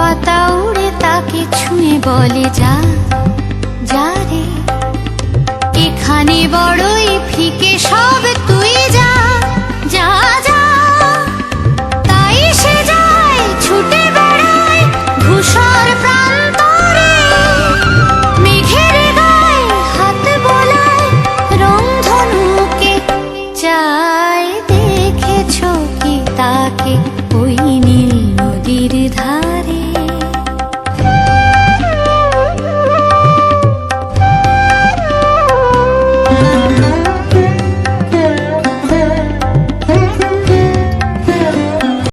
পাতা উড়ে তাকে ছুঁয়ে বলে, যা যা রে। এখানে বড়ই ফিকে সব, তুই যা যা যা। তাই সে যায় ছুটে বেড়ায় প্রান্তরে। মেঘের গায়ে হাত বোলায় দেখেছ কি তাকে? ওই